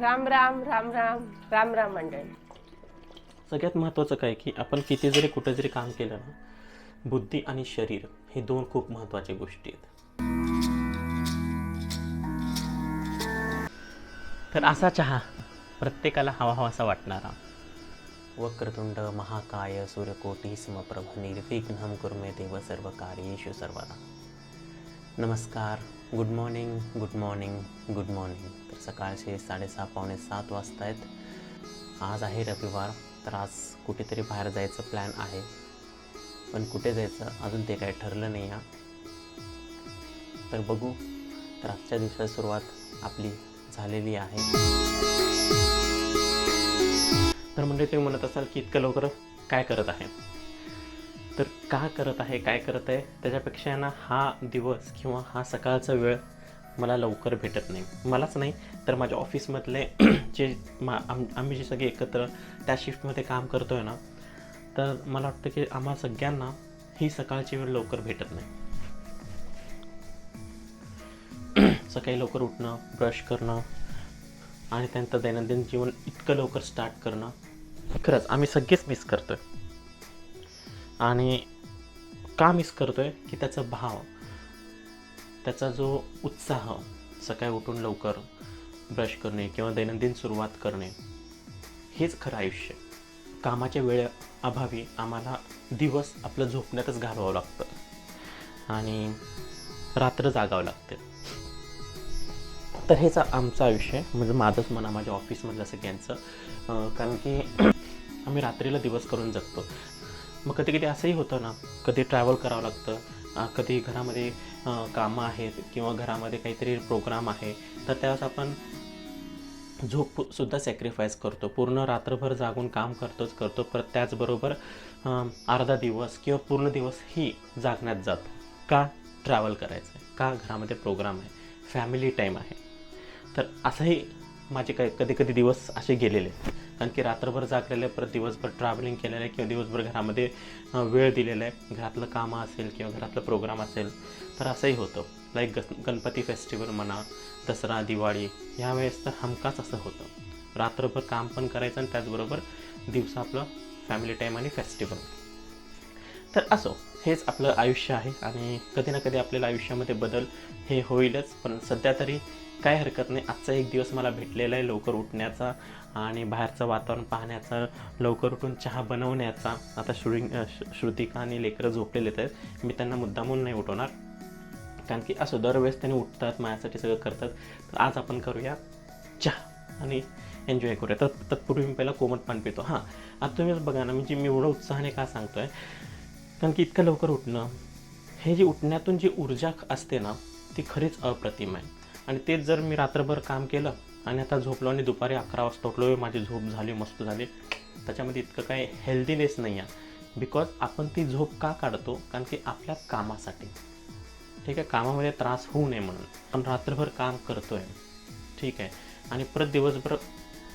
राम राम राम राम राम राम मंडळी. सगळ्यात महत्त्वाचं काय की आपण किती जरी कुठे जरी काम केलं ना बुद्धी आणि शरीर हे दोन खूप महत्त्वाच्या गोष्टी आहेत. तर असा चहा प्रत्येकाला हवा हवासा वाटणारा. वक्रतुंड महाकाय सूर्यकोटी समप्रभ निर्विघ्नं कुर्मे देव सर्व कार्येषु सर्वदा. नमस्कार. Good morning good morning good morning तर सकाळचे साडेसहा पावणे सात वाजता आहेत आज आहे रविवार तर आज कुठेतरी बाहेर जायचं प्लॅन आहे. पण कुठे जायचं अजून ते काही ठरलं नाही आहे. तर बघू तर आजच्या दिवसाची सुरुवात आपली झालेली आहे. तर म्हणजे तुम्ही म्हणत असाल की इतकं लवकर काय करत आहे? तर का करत आहे काय करत आहे त्याच्यापेक्षा ना हा दिवस किंवा हा सकाळचा वेळ मला लवकर भेटत नाही. मलाच नाही तर माझ्या ऑफिसमधले जे मा आम आम्ही जे सगळे एकत्र त्या शिफ्टमध्ये काम करतो आहे ना तर मला वाटतं की आम्हा सगळ्यांना ही सकाळची वेळ लवकर भेटत नाही. सकाळी लवकर उठणं ब्रश करणं आणि त्यांचं दैनंदिन जीवन इतकं लवकर स्टार्ट करणं खरंच आम्ही सगळेच मिस करतो आहे आणि का मिस करतोय की त्याचा भाव त्याचा जो उत्साह सकाळी उठून लवकर ब्रश करणे किंवा दैनंदिन सुरुवात करणे हेच खरं आयुष्य कामाच्या वेळे अभावी आम्हाला दिवस आपलं झोपण्यातच घालवावं लागतं आणि रात्र जागावं लागते. तर हेच आमचं आयुष्य आहे. म्हणजे माझंच म्हणा माझ्या ऑफिसमधलं सगळ्यांचं. कारण की आम्ही रात्रीला दिवस करून जगतो. मग कधी कधी असंही होतं ना कधी ट्रॅव्हल करावं लागतं कधी घरामध्ये कामं आहेत किंवा घरामध्ये काहीतरी प्रोग्राम आहे तर त्यावेळेस आपण झोप सुद्धा सॅक्रिफाईस करतो. पूर्ण रात्रभर जागून काम करतोच करतो परत त्याचबरोबर अर्धा दिवस किंवा पूर्ण दिवस ही जागण्यात जातो. का ट्रॅव्हल करायचं आहे का घरामध्ये प्रोग्राम आहे? फॅमिली टाईम आहे. तर असंही माझे काही कधी कधी दिवस असे गेलेले आहेत. कारण की रात्रभर जागलेलं आहे परत दिवसभर ट्रॅव्हलिंग केलेलं आहे किंवा दिवसभर घरामध्ये वेळ दिलेला आहे घरातलं कामं असेल किंवा घरातलं प्रोग्राम असेल तर असंही होतं. लाईक गस गणपती फेस्टिवल म्हणा दसरा दिवाळी ह्यावेळेस तर हमखास असं होतं. रात्रभर काम पण करायचं आणि त्याचबरोबर दिवसा आपलं फॅमिली टाईम आणि फेस्टिवल तर असो हेच आपलं आयुष्य आहे आणि कधी ना कधी आपल्याला आयुष्यामध्ये बदल हे होईलच. पण सध्या तरी काय हरकत नाही. आजचा एक दिवस मला भेटलेला आहे लवकर उठण्याचा आणि बाहेरचं वातावरण पाहण्याचा लवकर उठून चहा बनवण्याचा. आता श्रुती श्रुतिका आणि लेकरं झोपलेले आहेत. मी त्यांना मुद्दामून नाही उठवणार. कारण की असो दरवेळेस त्यांनी उठतात माझ्यासाठी सगळं करतात. तर आज आपण करूया चहा आणि एन्जॉय करूया. तर तत्पूर्वी मी पहिला कोमट पाणी पितो. हां. आता तुम्हीच बघा ना म्हणजे मी एवढं उत्साहाने का सांगतो आहे कारण की इतकं लवकर उठणं हे जी उठण्यातून जी ऊर्जा असते ना ती खरीच अप्रतिम आहे. आणि तेच जर मी रात्रभर काम केलं आणि आता झोपलो आणि दुपारी अकरा वाजता उठलो माझी झोप झाली मस्त झाली त्याच्यामध्ये इतकं काही हेल्दीनेस नाही आहे बिकॉज आपण ती झोप का काढतो? कारण की आपल्या कामासाठी. ठीक आहे कामामध्ये त्रास होऊ नये म्हणून. आपण रात्रभर काम करतोय. ठीक आहे. आणि परत दिवसभर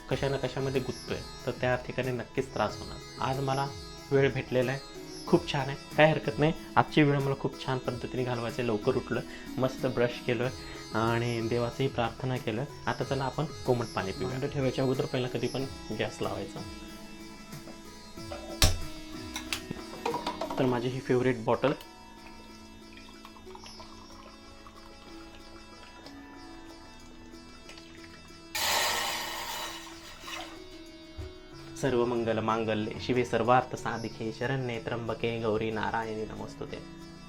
कशा ना कशामध्ये गुंततोय तर त्या ठिकाणी नक्कीच त्रास होणार. आज मला वेळ भेटलेला आहे. खूप छान आहे. काय हरकत नाही. आजची वेळ मला खूप छान पद्धतीने घालवायचं लवकर उठलं मस्त ब्रश केलं आणि देवाचंही प्रार्थना केलं. आता चला आपण कोमट पाणी पिऊ अंड ठेवायच्या अगोदर पहिला कधी पण गॅस लावायचा. तर माझी ही फेवरेट बॉटल सर्व मंगल मांगल्ये शिवे सर्वार्थ साधिके शरण्ये त्र्यंबके गौरी नारायणी नमस्तुते.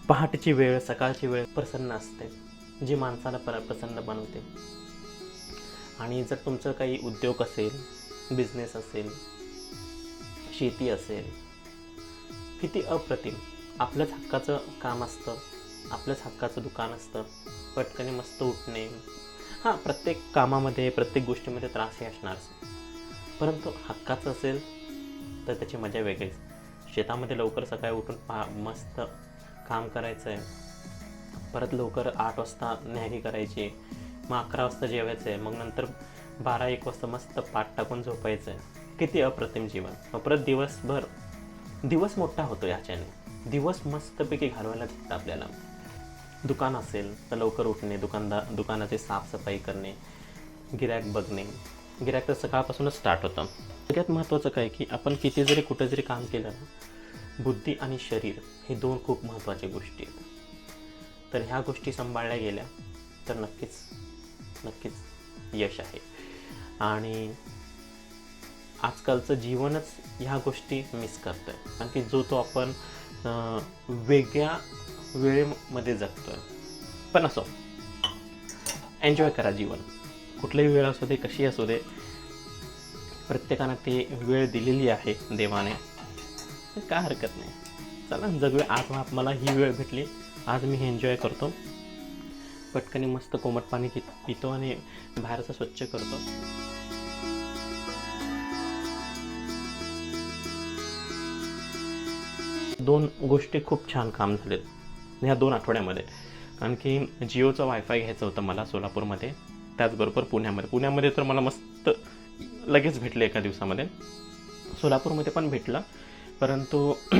पहाटेची वेळ सकाळची वेळ प्रसन्न असते जी माणसाला पर प्रसन्न बनवते. आणि जर तुमचं काही उद्योग असेल बिझनेस असेल शेती असेल किती अप्रतिम. आपलंच हक्काचं काम असतं आपलंच हक्काचं दुकान असतं पटकन मस्त उठणे. हां प्रत्येक कामामध्ये प्रत्येक गोष्टीमध्ये त्रासही असणार परंतु हक्काचं असेल तर त्याची मजा वेगळीच. शेतामध्ये लवकर सकाळी उठून पा मस्त काम करायचं आहे परत लवकर आठ वाजता न्यारी करायची. मग अकरा वाजता जेवायचं आहे मग नंतर बारा एक वाजता मस्त पाठ टाकून झोपायचं आहे किती अप्रतिम जीवन. मग परत दिवसभर दिवस मोठा होतो ह्याच्याने दिवस मस्तपैकी घालवायला भेटतं आपल्याला. दुकान असेल तर लवकर उठणे दुकानदार दुकानाची साफसफाई करणे गिऱ्हाईक बघणे. म्हणजे गिरायक सकाळपासूनच स्टार्ट होतं. सगळ्यात महत्त्वाचं काय की आपण किती जरी कुठं जरी काम केलं ना बुद्धी आणि शरीर हे दोन खूप महत्त्वाच्या गोष्टी आहेत. तर ह्या गोष्टी सांभाळल्या गेल्या तर नक्कीच नक्कीच यश आहे. आणि आजकालचं जीवनच ह्या गोष्टी मिस करतं आहे कारण की जो तो आपण अं, वेगळ्या वेळेमध्ये जगतोय. पण असो. एन्जॉय करा जीवन. कुठलीही वेळ असू दे कशी असू दे प्रत्येकानं ते वेळ दिलेली आहे देवाने. काय हरकत नाही. चला जगूया आज मला ही वेळ भेटली. आज मी एन्जॉय करतो. पटकनी मस्त कोमट पाणी पितो आणि बाहेरचं स्वच्छ करतो. दोन गोष्टी खूप छान काम झालेत. ह्या दोन आठवड्यामध्ये. कारण की जिओचं वायफाय घ्यायचं होतं मला सोलापूरमध्ये. त्याचबरोबर पुण्यामध्ये. पुण्यामध्ये तर मला मस्त लगेच भेटलं एका दिवसामध्ये. सोलापूरमध्ये पण भेटलं. परंतु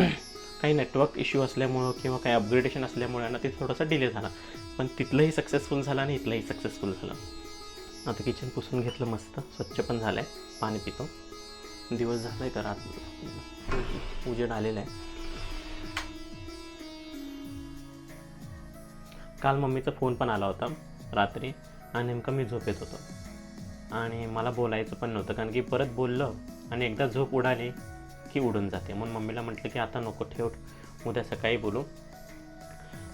काही नेटवर्क इश्यू असल्यामुळं किंवा काही अपग्रेडेशन असल्यामुळे ना ते थोडंसं डिले झाला. पण तिथलंही सक्सेसफुल झालं आणि इथलंही सक्सेसफुल झालं. आता किचन पुसून घेतलं मस्त. स्वच्छ पण झालं आहे पाणी पितो. दिवस झाला आहे तर रात उजेड आलेला आहे. काल मम्मीचा फोन पण आला होता. रात्री. आणि नेमकं मी झोपेत होतो. आणि मला बोलायचं पण नव्हतं कारण की परत बोललं आणि एकदा झोप उडाली की उडून जाते. म्हणून मम्मीला म्हटलं की आता नको ठेव उद्या सकाळी बोलू.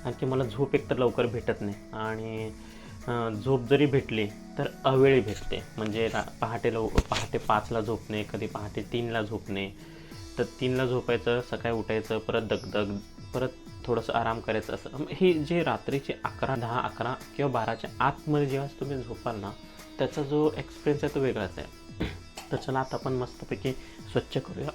आणखी मला झोप एकतर लवकर भेटत नाही. आणि झोप जरी भेटली तर अवेळी भेटते. म्हणजे रा पहाटे लव पहाटे पाचला झोपणे कधी पहाटे तीनला झोपणे तर तीनला झोपायचं सकाळी उठायचं परत दगदग परत थोडंसं आराम करायचं असं हे जे रात्रीचे अकरा दहा अकरा किंवा बाराच्या आतमध्ये जेव्हा तुम्ही झोपाल ना त्याचा जो एक्सपिरियन्स आहे तो वेगळाच आहे. तर चला आता आपण मस्तपैकी स्वच्छ करूया.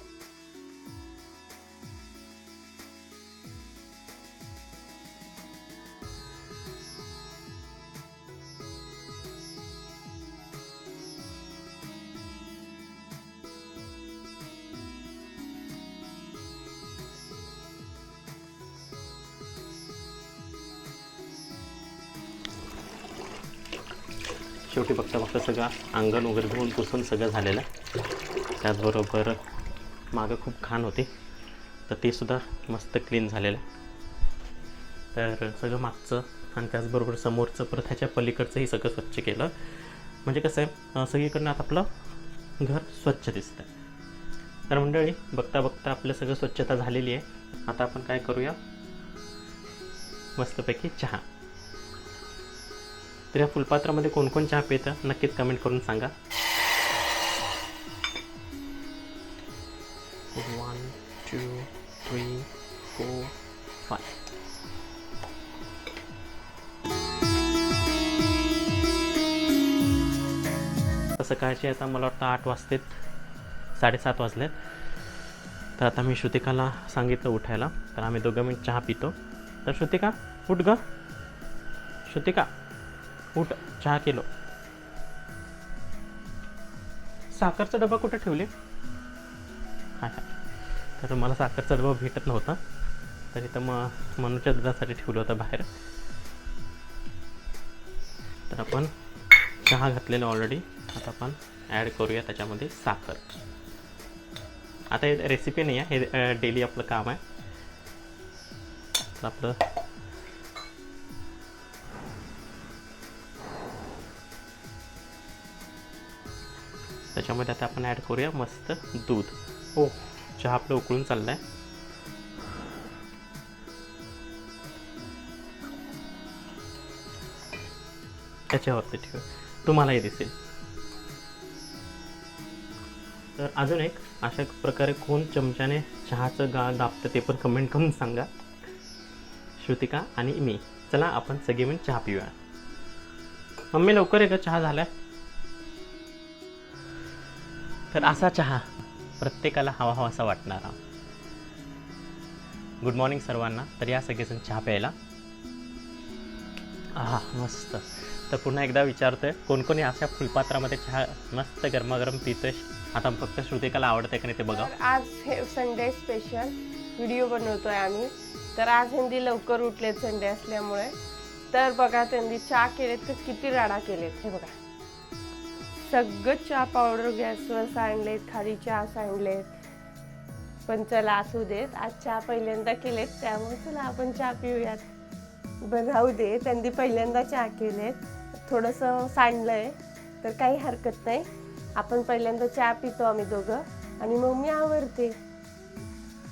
शेवटी बघता बघता सगळं अंगण वगैरे धुवून पुसून सगळं झालेलं आहे. त्याचबरोबर मागं खूप खान होते. तर ते सुद्धा मस्त क्लीन झालेलं आहे. तर सगळं मागचं आणि त्याचबरोबर समोरचं परत ह्याच्या पलीकडचंही सगळं स्वच्छ केलं. म्हणजे कसं आहे सगळीकडनं आता आपलं घर स्वच्छ दिसतं आहे तर मंडळी बघता बघता आपलं सगळं स्वच्छता झालेली आहे. आता आपण काय करूया? मस्तपैकी चहा. तर या फुलपात्रामध्ये कोण कोण चहा पितं नक्कीच कमेंट करून सांगा. One two three four five सकाळचे आता मला वाटतं आठ वाजतेत साडेसात वाजलेत. तर आता मी श्रुतिकाला सांगितलं उठायला. तर आम्ही दोघं मिनिट चहा पितो. तर श्रुतिका उठ ग. श्रुतिका. उठ चहा किलो. साखरचा डबा कुठे ठेवले? हाय तर मला साखरचा डबा भेटत नव्हता. तर इथं मग मनूच्या दुधासाठी ठेवलं होतं बाहेर. तर आपण चहा घातलेला ऑलरेडी आता आपण ॲड करूया त्याच्यामध्ये साखर. आता हे रेसिपी नाही आहे हे डेली आपलं काम आहे. तर आपलं त्याच्यामध्ये आता आपण ॲड करूया मस्त दूध. हो. चहा आपलं उकळून चाललं आहे त्याच्यावरती ठेव तुम्हालाही दिसेल. तर अजून एक अशा प्रकारे कोण चमच्याने चहाचं गा दाबतं ते पण कमेंट करून सांगा. श्रुतिका आणि मी. चला आपण सगळे मिळून चहा पिऊया. मम्मी लवकर आहे का चहा झालाय. तर असा चहा प्रत्येकाला हवा हवासा वाटणारा. गुड मॉर्निंग सर्वांना. तर या सगळेजण चहा प्यायला. आहा मस्त. तर पुन्हा एकदा विचारतोय कोण कोणी अशा फुलपात्रामध्ये चहा मस्त गरमागरम पितोय? आता फक्त श्रुतिकाला आवडते का नाही ते बघा. आज हे संडे स्पेशल व्हिडिओ बनवतोय आम्ही. तर आज हिंदी लवकर उठलेत संडे असल्यामुळे. तर बघा त्यांनी चहा केलेत तर किती राडा केलेत हे बघा. सगळं चहा पावडर गॅसवर सांडलेत खाली चहा सांडलेत. पण चला असू देत. आज चहा पहिल्यांदा केलेत त्यामुळे चला आपण चहा पिऊयात. बरं राहू दे. त्यांनी पहिल्यांदा चहा केलेत. थोडंसं सांडलंय तर काही हरकत नाही. आपण पहिल्यांदा चहा पितो आम्ही दोघं. आणि मग मी आवडते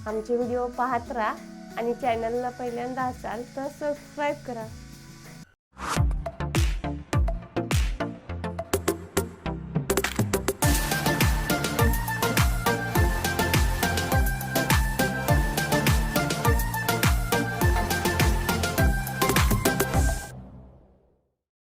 आमचे व्हिडिओ पाहत राहा आणि चॅनलला पहिल्यांदा असाल तर सबस्क्राईब करा.